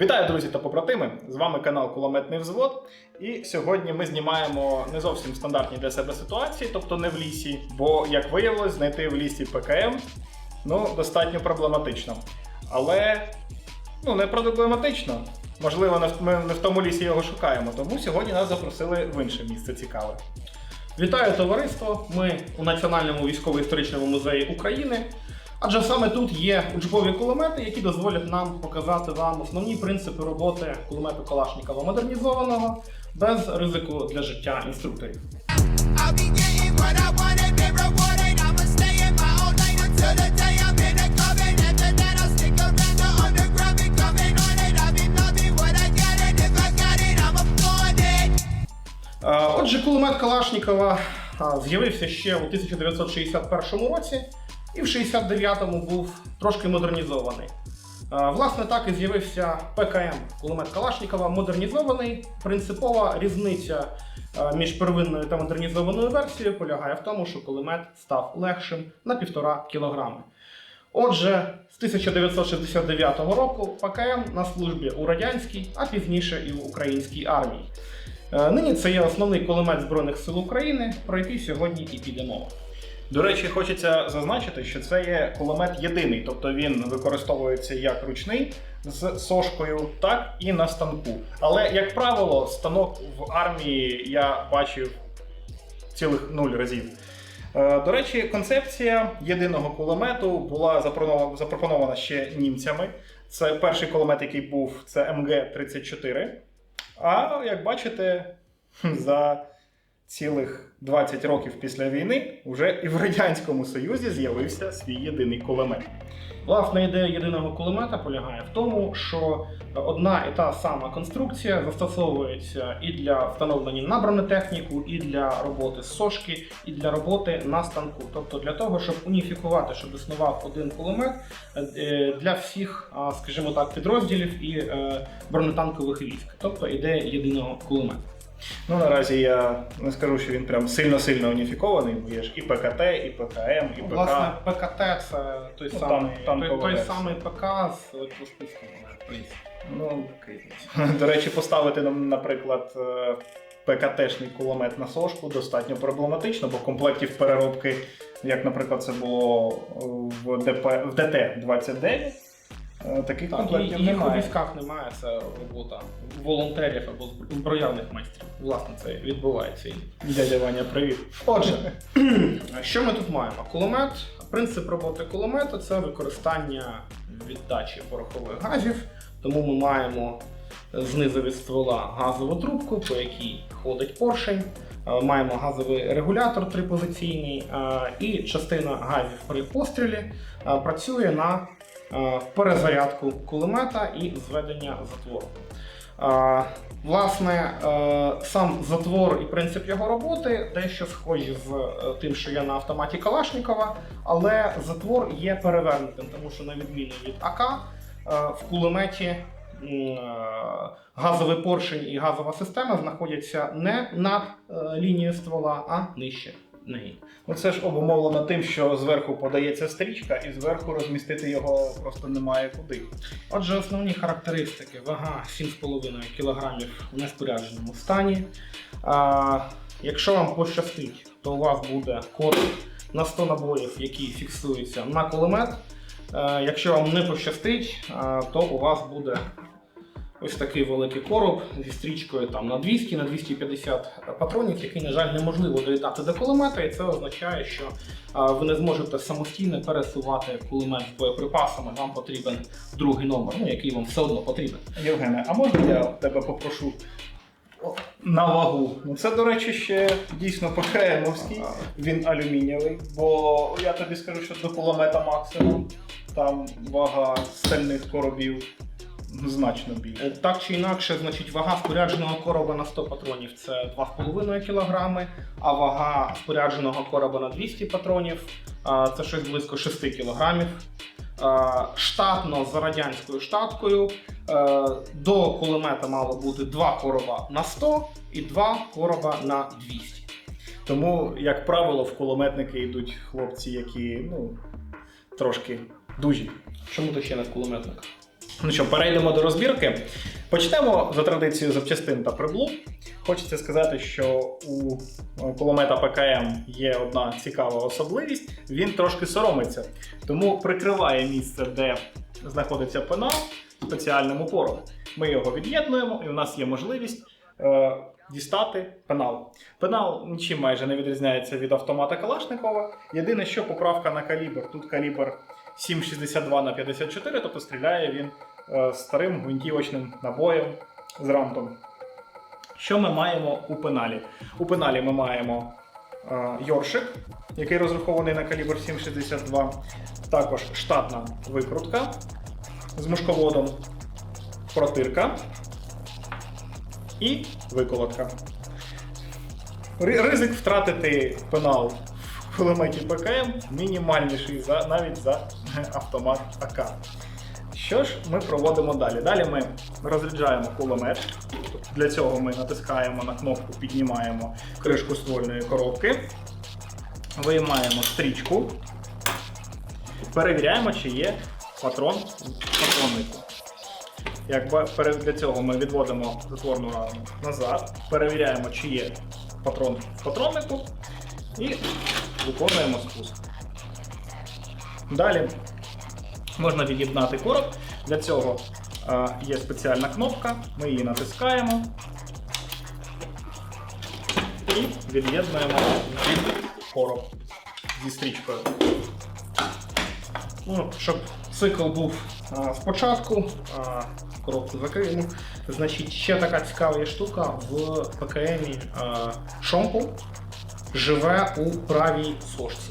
Вітаю, друзі та побратими! З вами канал Кулеметний Взвод. І сьогодні ми знімаємо не зовсім стандартні для себе ситуації, тобто не в лісі, бо, як виявилось, знайти в лісі ПКМ ну, достатньо проблематично. Але ну, не проблематично. Можливо, ми не в тому лісі його шукаємо, тому сьогодні нас запросили в інше місце цікаве. Вітаю товариство! Ми у Національному військово-історичному музеї України. Адже саме тут є учбові кулемети, які дозволять нам показати вам основні принципи роботи кулемету Калашникова модернізованого без ризику для життя інструкторів. Е, Отже, кулемет Калашникова з'явився ще у 1961 році і в 69-му був трошки модернізований. Е, Власне, так і з'явився ПКМ кулемет Калашникова модернізований. Принципова різниця е, між первинною та модернізованою версією полягає в тому, що кулемет став легшим на 1,5 кг. Отже, з 1969 року ПКМ на службі у радянській, а пізніше і в українській армії. Е, Нині це є основний кулемет Збройних сил України, про який сьогодні і піде мова. До речі, хочеться зазначити, що це є кулемет єдиний, тобто він використовується як ручний з сошкою, так і на станку. Але, як правило, станок в армії я бачив цілих нуль разів. Е, До речі, концепція єдиного кулемету була запропонована- запропонована ще німцями. Це перший кулемет, який був, це МГ-34. А як бачите, за цілих 20 років після війни вже і в Радянському Союзі з'явився свій єдиний кулемет. Власна ідея єдиного кулемета полягає в тому, що одна і та сама конструкція застосовується і для встановлення на бронетехніку, і для роботи з сошки, і для роботи на станку. Тобто для того, щоб уніфікувати, щоб існував один кулемет е, для всіх, скажімо так, підрозділів і е, бронетанкових військ. Тобто ідея єдиного кулемета. Ну наразі я не скажу, що він прям сильно-сильно уніфікований, бо є ж і ПКТ, і ПКМ, і ПК. Власне, ПКТ це той Ну, самий, там- той, той самий ПК з електросписком, в принципі. Ну, до речі, поставити нам, наприклад, е, ПКТшний кулемет на сошку достатньо проблематично, бо комплектів переробки, як, наприклад, це було в, ДП, в ДТ-29, е, таких Так, комплектів і немає. військах немає, це робота волонтерів або збро- зброярних майстрів. Власне, це відбувається. Дядя Ваня, привіт. Отже, що ми тут маємо? Кулемет. Принцип роботи кулемета це використання віддачі порохових газів. Тому ми маємо знизу від ствола газову трубку, по якій ходить поршень. Е, Маємо газовий регулятор трипозиційний, е, і частина газів при пострілі е, працює на е, перезарядку кулемета і зведення затвору. Е, Власне, е, сам затвор і принцип його роботи дещо схожі з е, тим, що є на автоматі Калашникова, але затвор є перевернутим, тому що на відміну від АК е, в кулеметі е, газовий поршень і газова система знаходяться не над е, лінією ствола, а нижче неї. Ну це ж обумовлено тим, що зверху подається стрічка, і зверху розмістити його просто немає куди. Отже, основні характеристики: вага 7,5 кг у неспорядженому стані. А, якщо вам пощастить, то у вас буде короб на 100 набоїв, який фіксується на кулемет. Якщо вам не пощастить, то у вас буде ось такий великий короб зі стрічкою там, на 200 на 250 патронів, який, на жаль, неможливо доєднати до кулемета, і це означає, що ви не зможете самостійно пересувати кулемет з боєприпасами. Вам потрібен другий номер, ну який вам все одно потрібен. Євгене, а можна я тебе попрошу на вагу? Ну це, до речі, ще дійсно ПКМовський, він алюмінієвий, бо я тобі скажу, що до кулемета максимум там вага стальних коробів значно більше. Так чи інакше, значить, вага спорядженого короба на 100 патронів це 2,5 кг, а вага спорядженого короба на 200 патронів це щось близько 6 кг. Штатно за радянською штаткою е, до кулемета мало бути 2 короба на 100 і 2 короба на 200. Тому, як правило, в кулеметники йдуть хлопці, які ну, трошки дужі. Чому ти ще не в кулеметниках? Ну що, перейдемо до розбірки. Почнемо за традицією запчастин та приблуд. Хочеться сказати, що у е, кулемета ПКМ є одна цікава особливість. Він трошки соромиться, тому прикриває місце, де знаходиться пенал спеціальним упором. Ми його від'єднуємо, і у нас є можливість е, дістати пенал. Пенал нічим майже не відрізняється від автомата Калашникова. Єдине, що поправка на калібр. Тут калібр 7,62 на 54, тобто стріляє він е, старим гвинтівочним набоєм з рамтом. Що ми маємо у пеналі? У пеналі ми маємо е, йоршик, який розрахований на калібр 7,62, також штатна викрутка з мушководом, протирка і виколотка. Ризик втратити пенал в кулеметі ПКМ мінімальніший за, навіть за автомат АК. Що ж ми проводимо далі? Далі ми розряджаємо кулемет. Для цього ми натискаємо на кнопку, піднімаємо кришку ствольної коробки, виймаємо стрічку, перевіряємо, чи є патрон в патроннику. Якби для цього ми відводимо затворну раму назад, перевіряємо, чи є патрон в патроннику, і виконуємо спуск. Далі можна від'єднати короб. Для цього е, є спеціальна кнопка, ми її натискаємо і від'єднуємо короб зі стрічкою. Ну, щоб цикл був а, спочатку, а, коробку закриємо. Значить, ще така цікава штука в ПКМі а, шомпол живе у правій сошці.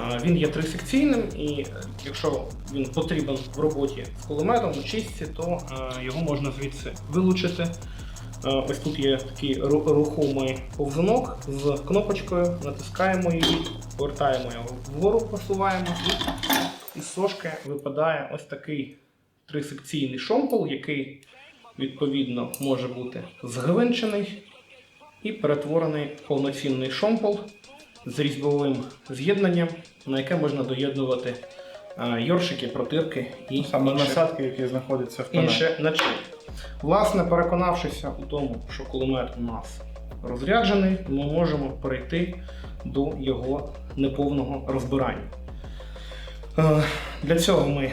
А, Він є трисекційним, і е, якщо він потрібен в роботі з кулеметом, у чистці, то е, його можна звідси вилучити. Е, Ось тут є такий рухомий повзунок з кнопочкою, натискаємо її, повертаємо його вгору, посуваємо і із сошки випадає ось такий трисекційний шомпол, який відповідно може бути згвинчений і перетворений в повноцінний шомпол з різьбовим з'єднанням, на яке можна доєднувати е, йоршики, протирки і Саме інше- насадки, які знаходяться в пеналі. інше начиння. Власне, переконавшися у тому, що кулемет у нас розряджений, ми можемо перейти до його неповного розбирання. Е, Для цього ми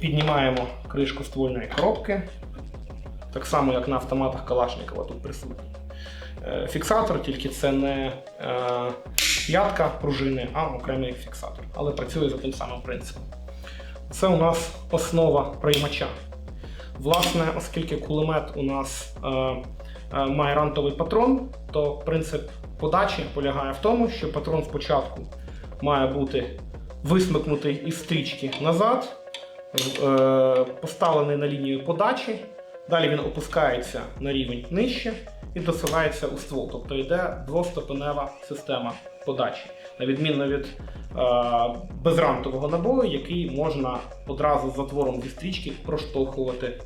піднімаємо кришку ствольної коробки, так само як на автоматах Калашникова тут присутній. Е, Фіксатор, тільки це не е, п'ятка пружини, а окремий фіксатор, але працює за тим самим принципом. Це у нас основа приймача. Власне, оскільки кулемет у нас е, має рантовий патрон, то принцип подачі полягає в тому, що патрон спочатку має бути висмикнутий із стрічки назад, поставлений на лінію подачі. Далі він опускається на рівень нижче і досилається у ствол. Тобто йде двоступенева система подачі, на відміну від е, безрантового набою, який можна одразу з затвором зі стрічки проштовхувати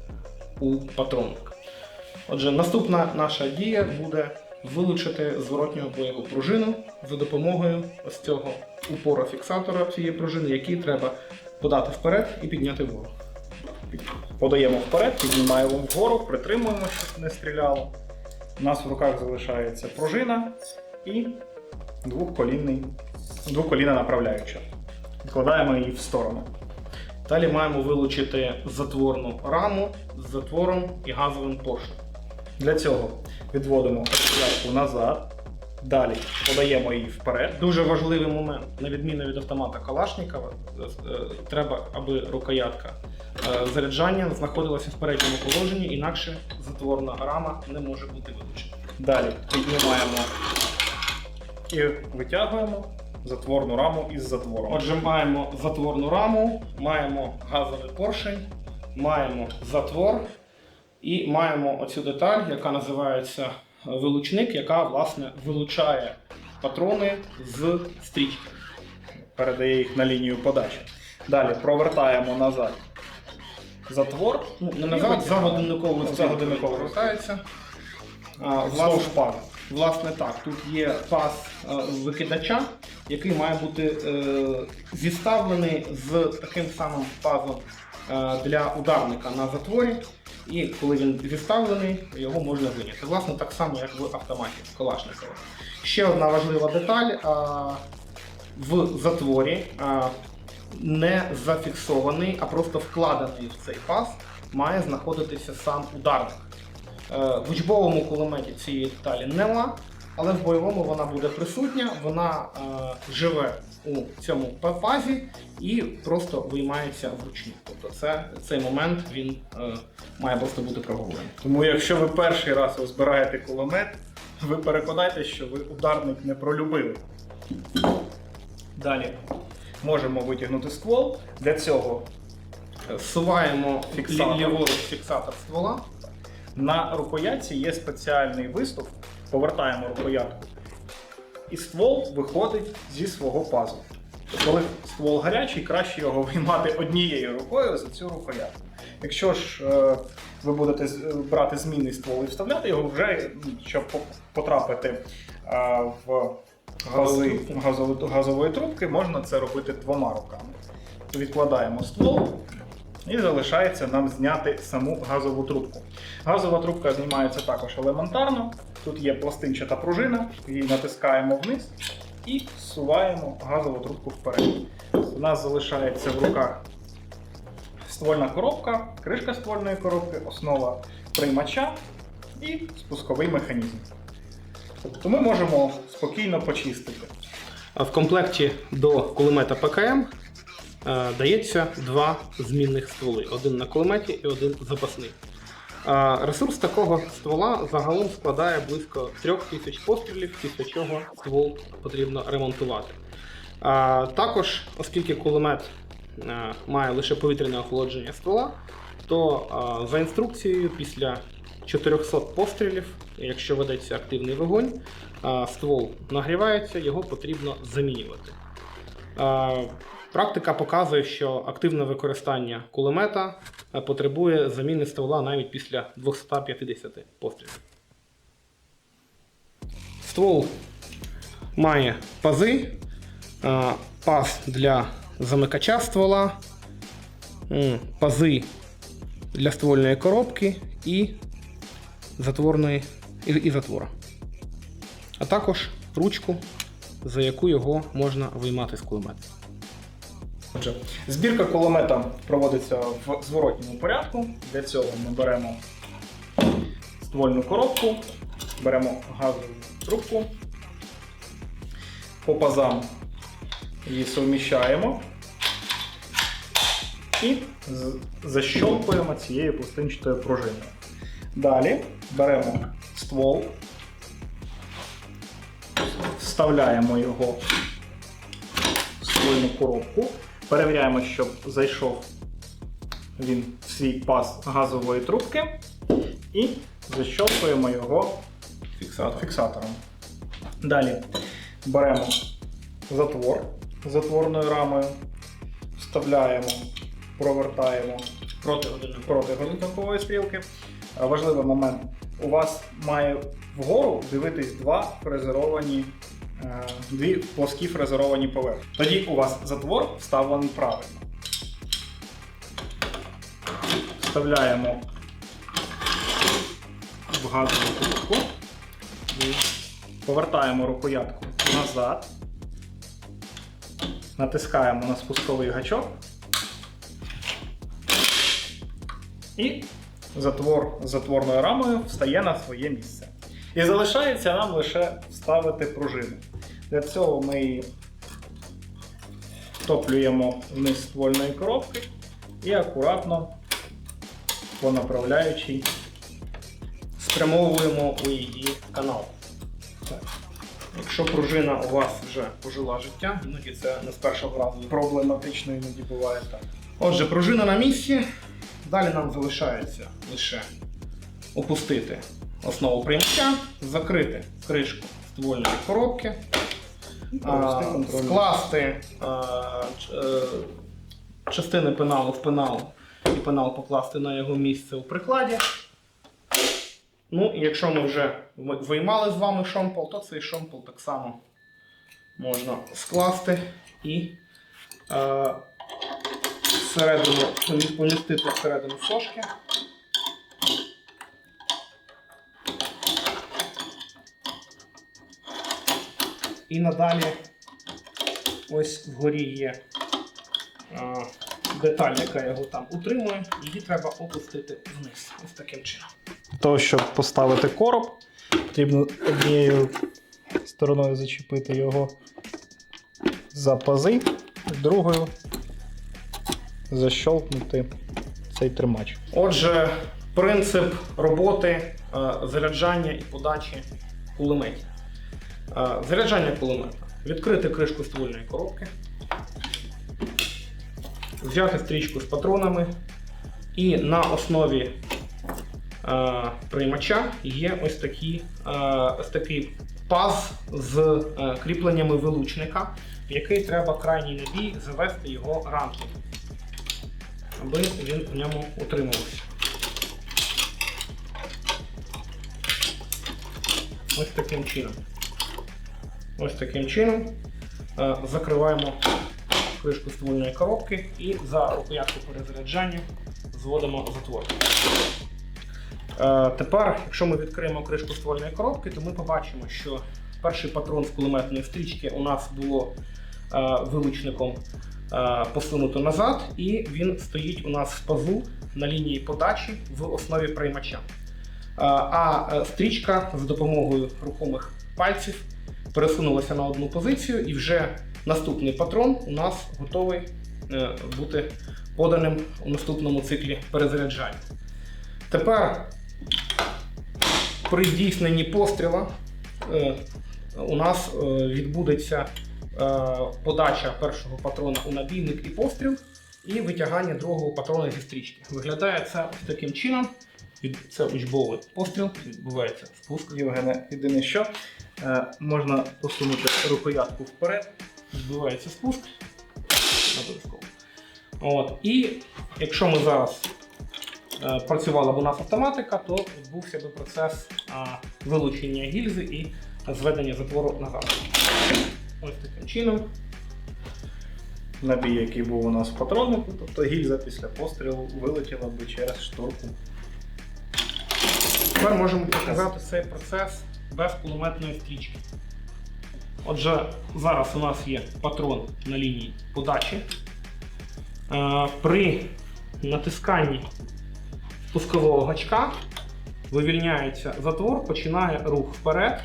у патронник. Отже, наступна наша дія буде вилучити зворотнього бойову пружину за допомогою ось цього упора фіксатора цієї пружини, який треба подати вперед і підняти вгору. Подаємо вперед, піднімаємо вгору, притримуємо, щоб не стріляло. У нас в руках залишається пружина і двохколінна направляюча. Відкладаємо її в сторону. Далі маємо вилучити затворну раму з затвором і газовим поршнем. Для цього відводимо осцилятку назад, далі подаємо її вперед. Дуже важливий момент, на відміну від автомата Калашникова, е, е, треба, аби рукоятка заряджання знаходилася в передньому положенні, інакше затворна рама не може бути вилучена. Далі піднімаємо і витягуємо затворну раму із затвором. Отже, маємо затворну раму, маємо газовий поршень, маємо затвор і маємо оцю деталь, яка називається е, вилучник, яка власне вилучає патрони з стрічки. передає їх на лінію подачі. Далі провертаємо назад затвор. Ну, не назад, за годинниковою За. А, Вздовж власне, пазу. власне так, тут є паз е, викидача, який має бути е, зіставлений з таким самим пазом е, для ударника на затворі. І коли він зіставлений, його можна виняти. Власне, так само, як в автоматі Калашникова. Ще одна важлива деталь. В затворі не зафіксований, а просто вкладений в цей паз має знаходитися сам ударник. Е, В учбовому кулеметі цієї деталі нема, але в бойовому вона буде присутня, вона е, живе у цьому пазі і просто виймається вручну. Тобто це, цей момент він е, має просто бути проговорений. Тому якщо ви перший раз розбираєте кулемет, ви переконайтеся, що ви ударник не пролюбили. Далі можемо витягнути ствол. Для цього Е, Суваємо Фіксатор. ліворуч фіксатор ствола. на рукоятці є спеціальний виступ. Повертаємо рукоятку. І ствол виходить зі свого пазу. Коли ствол гарячий, краще його виймати однією рукою за цю рукоятку. Якщо ж е, ви будете брати змінний ствол і вставляти його вже, щоб потрапити е, в гази газової, газової трубки, можна це робити двома руками. Відкладаємо ствол і залишається нам зняти саму газову трубку. Газова трубка знімається також елементарно. Тут є пластинчата пружина, її натискаємо вниз і зсуваємо газову трубку вперед. У нас залишається в руках ствольна коробка, кришка ствольної коробки, основа приймача і спусковий механізм. Тобто ми можемо спокійно почистити. В комплекті до кулемета ПКМ е, дається два змінних стволи: один на кулеметі і один запасний. Ресурс такого ствола загалом складає близько 3000 пострілів, після чого ствол потрібно ремонтувати. Також, оскільки кулемет е, має лише повітряне охолодження ствола, то е, за інструкцією після 400 пострілів, якщо ведеться активний вогонь, ствол нагрівається, його потрібно замінювати. Практика показує, що активне використання кулемета потребує заміни ствола навіть після 250 пострілів. Ствол має пази, паз для замикача ствола, пази для ствольної коробки і затворної і, і затвора. А також ручку, за яку його можна виймати з кулемета. Отже, збірка кулемета проводиться в зворотньому порядку. Для цього ми беремо ствольну коробку, беремо газову трубку, по пазам її суміщаємо і защолкуємо цією пластинчатою пружиною. Далі беремо ствол, вставляємо його в ствольну коробку. Перевіряємо, щоб зайшов він в свій паз газової трубки і защолкуємо його Фіксатор. фіксатором. Далі беремо затвор затворною рамою, вставляємо, провертаємо Проти проти годинникової стрілки. Важливий момент. У вас має вгору дивитись два фрезеровані, е, дві плоскі фрезеровані поверхні. Тоді у вас затвор вставлений правильно. Вставляємо в газову трубку, повертаємо рукоятку назад, натискаємо на спусковий гачок. І затвор затворною рамою встає на своє місце. І залишається нам лише вставити пружину. Для цього ми її втоплюємо вниз ствольної коробки і акуратно по направляючій Спрямовуємо у її канал. Так. Якщо пружина у вас вже пожила життя, іноді це не з першого разу. проблематично іноді буває так. Отже, пружина на місці. Далі нам залишається лише опустити основу приймача, закрити кришку ствольної коробки, а, скласти а, е, частини пеналу в пенал і пенал покласти на його місце у прикладі. Ну, і якщо ми вже виймали з вами шомпол, то цей шомпол так само можна скласти і е, всередину, помістити всередину сошки. І надалі ось вгорі є а, деталь, яка його там утримує, її треба опустити вниз. Ось таким чином. То, щоб поставити короб, потрібно однією стороною зачепити його за пази, другою защолкнути цей тримач. Отже, принцип роботи е, заряджання і подачі кулеметів. Е, Заряджання кулемета. Відкрити кришку ствольної коробки, взяти стрічку з патронами, і на основі е, приймача є ось, такі, ось такий паз з кріпленнями вилучника, в який треба крайній набій завести його рамки, аби він в ньому утримувався. Ось таким чином. Ось таким чином е, закриваємо кришку ствольної коробки і за рукоятку перезаряджання зводимо затвор. Е, Тепер, якщо ми відкриємо кришку ствольної коробки, то ми побачимо, що перший патрон з кулеметної стрічки у нас було е, вилучником посунуто назад, і він стоїть у нас в пазу на лінії подачі в основі приймача. Е, А е, стрічка за допомогою рухомих пальців пересунулася на одну позицію, і вже наступний патрон у нас готовий е, бути поданим у наступному циклі перезаряджання. Тепер при здійсненні постріла е, у нас е, відбудеться е, подача першого патрона у набійник і постріл, і витягання другого патрона зі стрічки. Виглядає це таким чином. Це учбовий постріл, відбувається спуск. Євгене, єдине що, е, можна посунути рукоятку вперед. відбувається спуск. От. І якщо ми зараз е, працювала б у нас автоматика, то відбувся би процес вилучення гільзи і зведення затвору назад. Ось таким чином. Набій, який був у нас в патроннику, тобто гільза після пострілу вилетіла би через шторку. Тепер можемо показати цей процес без кулеметної стрічки. Отже, зараз у нас є патрон на лінії подачі. Е, При натисканні спускового гачка вивільняється затвор, починає рух вперед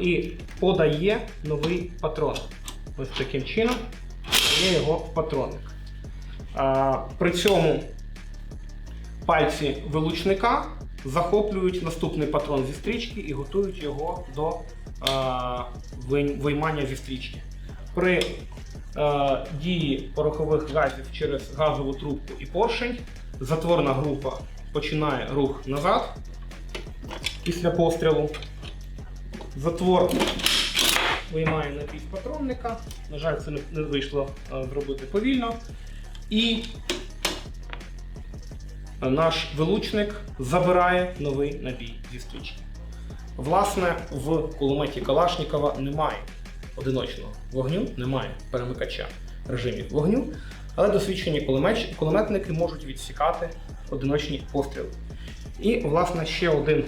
і подає новий патрон. Ось таким чином є його в патронник. При цьому пальці вилучника захоплюють наступний патрон зі стрічки і готують його до виймання зі стрічки. При дії порохових газів через газову трубку і поршень затворна група починає рух назад після пострілу. Затвор виймає напій з патронника. На жаль, це не, вийшло зробити повільно. І наш вилучник забирає новий набій зі стрічки. Власне, в кулеметі Калашнікова немає одиночного вогню, немає перемикача режимів вогню, але досвідчені кулеметники можуть відсікати одиночні постріли. І, власне, ще один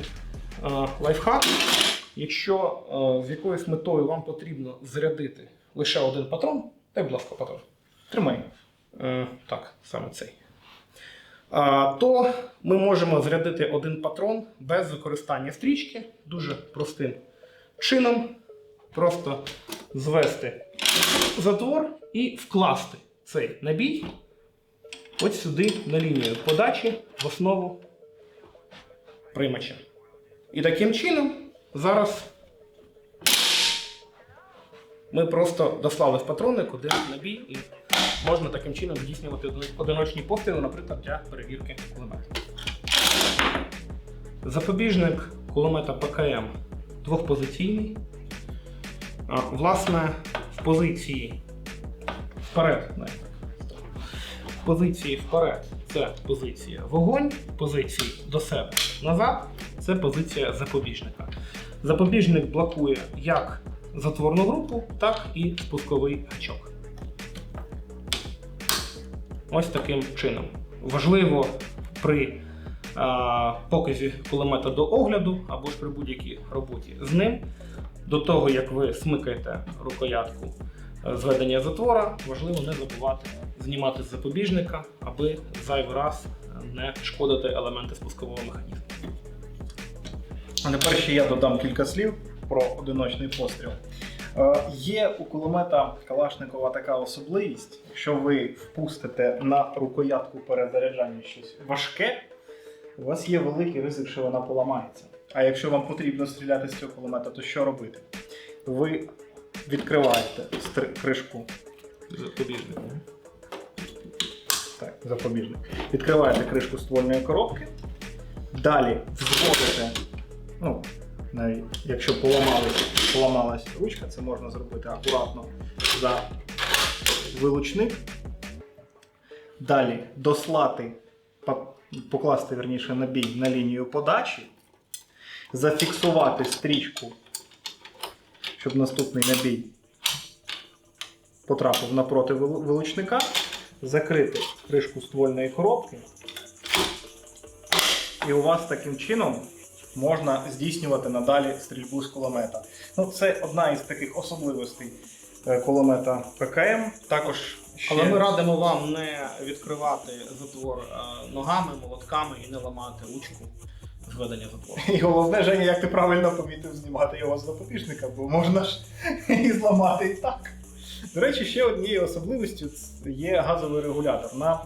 лайфхак. Якщо е, з якоюсь метою вам потрібно зарядити лише один патрон, дай, будь ласка, патрон. Тримай. Е, так, саме цей. То ми можемо зарядити один патрон без використання стрічки дуже простим чином. Просто звести затвор і вкласти цей набій ось сюди на лінію подачі в основу приймача. І таким чином зараз ми просто дослали в патронник один набій і можна таким чином здійснювати одиночні постріли, наприклад, для перевірки кулемета. Запобіжник кулемета ПКМ двохпозиційний. Власне, в позиції вперед. В позиції вперед це позиція вогонь, позиції до себе назад це позиція запобіжника. Запобіжник блокує як затворну групу, так і спусковий гачок. ось таким чином. Важливо при а, показі кулемета до огляду або ж при будь-якій роботі з ним, до того як ви смикаєте рукоятку е, зведення затвора, важливо не забувати знімати з запобіжника, аби зайвий раз не шкодити елементи спускового механізму. А тепер ще я додам кілька слів про одиночний постріл. Е, Є у кулемета Калашникова така особливість, якщо ви впустите на рукоятку перезаряджання щось важке, у вас є великий ризик, що вона поламається. А якщо вам потрібно стріляти з цього кулемета, то що робити? Ви відкриваєте кришку Запобіжник. так, запобіжник. Відкриваєте кришку ствольної коробки. Далі взводите, ну, навіть якщо поламалась, ручка, це можна зробити акуратно за вилучник. Далі дослати, покласти верніше набій на лінію подачі, зафіксувати стрічку, щоб наступний набій потрапив напроти вил- вилучника, закрити кришку ствольної коробки. І у вас таким чином можна здійснювати надалі стрільбу з кулемета. Ну, це одна із таких особливостей е, кулемета ПКМ. Також ще... Але ми радимо вам не відкривати затвор е, ногами, молотками і не ламати ручку зведення затвору. І головне, Женя, як ти правильно помітив, знімати його з запобіжника, бо можна ж і зламати і так. До речі, ще однією особливістю є газовий регулятор. На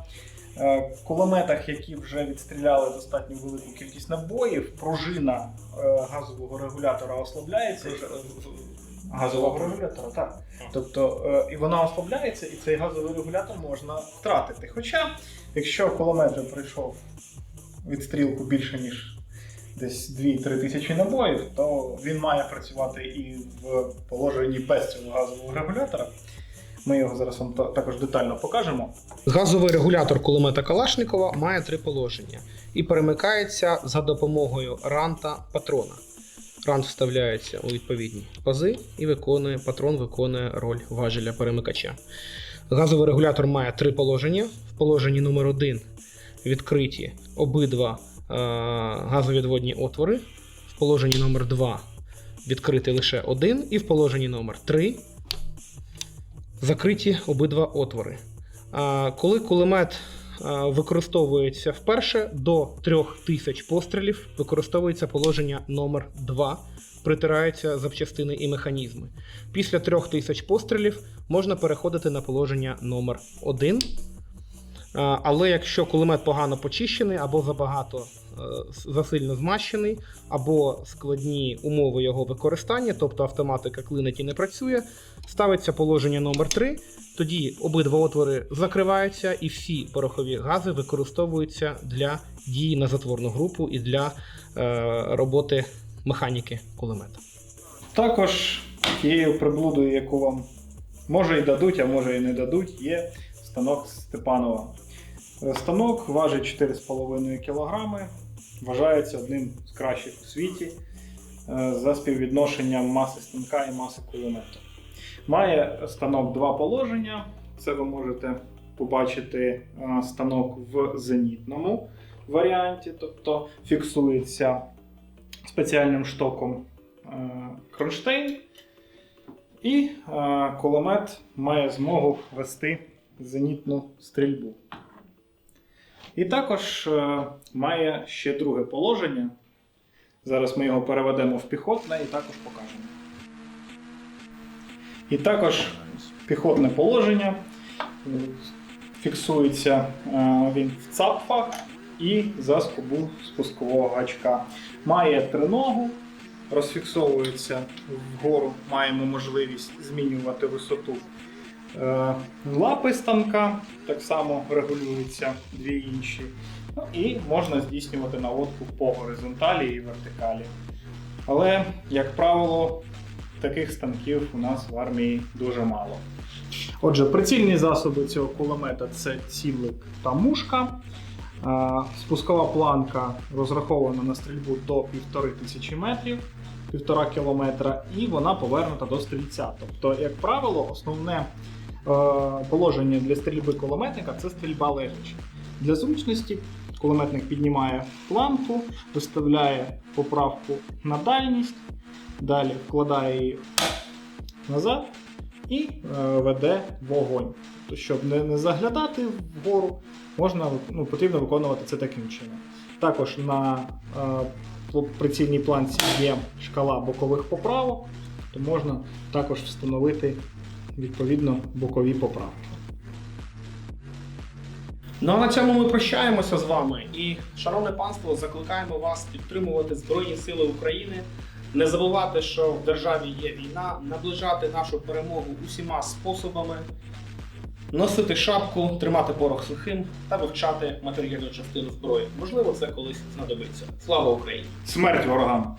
кулеметах, які вже відстріляли достатньо велику кількість набоїв, пружина е, газового регулятора ослабляється. Газового регулятора, так. Тобто, е, і вона ослабляється, і цей газовий регулятор можна втратити. Хоча, якщо кулемет вже пройшов відстрілку більше, ніж десь 2-3 тисячі набоїв, то він має працювати і в положенні без цього газового регулятора. Ми його зараз вам також детально покажемо. Газовий регулятор кулемета Калашникова має три положення і перемикається за допомогою ранта патрона. Рант вставляється у відповідні пази і виконує, патрон виконує роль важеля перемикача. Газовий регулятор має три положення. В положенні номер 1 відкриті обидва е, газовідводні отвори. В положенні номер 2 відкритий лише один, і в положенні номер 3 закриті обидва отвори. Коли кулемет використовується вперше до 3000 пострілів, використовується положення номер 2 притираються запчастини і механізми. Після 3000 пострілів можна переходити на положення номер 1 Але якщо кулемет погано почищений або забагато е, засильно змащений, або складні умови його використання, тобто автоматика клинить і не працює, ставиться положення номер 3 тоді обидва отвори закриваються і всі порохові гази використовуються для дії на затворну групу і для е, роботи механіки кулемета. Також тією приблудою, яку вам може і дадуть, а може і не дадуть, є станок Степанова. Е, Станок важить 4,5 кг, вважається одним з кращих у світі е, за співвідношенням маси станка і маси кулемету. Має станок два положення. Це ви можете побачити е, станок в зенітному варіанті, тобто фіксується спеціальним штоком е, кронштейн, і е, кулемет має змогу вести зенітну стрільбу. І також має ще друге положення. Зараз ми його переведемо в піхотне і також покажемо. І також піхотне положення. Фіксується е, він в цапфах і за скобу спускового гачка. Має триногу, розфіксовується вгору, маємо можливість змінювати висоту. Е, Лапи станка так само регулюються дві інші. Ну, і можна здійснювати наводку по горизонталі і вертикалі. Але, як правило, таких станків у нас в армії дуже мало. Отже, прицільні засоби цього кулемета це цілик та мушка. Е, Спускова планка розрахована на стрільбу до 1500 метрів, 1,5 кілометра, і вона повернута до стрільця. Тобто, як правило, основне положення для стрільби кулеметника це стрільба лежачи. Для зручності кулеметник піднімає планку, виставляє поправку на дальність, далі вкладає її назад і е, веде вогонь. Тобто, щоб не, не заглядати вгору, можна, ну, потрібно виконувати це таким чином. Також на е, прицільній планці є шкала бокових поправок, то можна також встановити відповідно бокові поправки. Ну а на цьому ми прощаємося з вами і, шановне панство, закликаємо вас підтримувати Збройні Сили України, не забувати, що в державі є війна, наближати нашу перемогу усіма способами, носити шапку, тримати порох сухим та вивчати матеріальну частину зброї. Можливо, це колись знадобиться. Слава Україні! Смерть ворогам!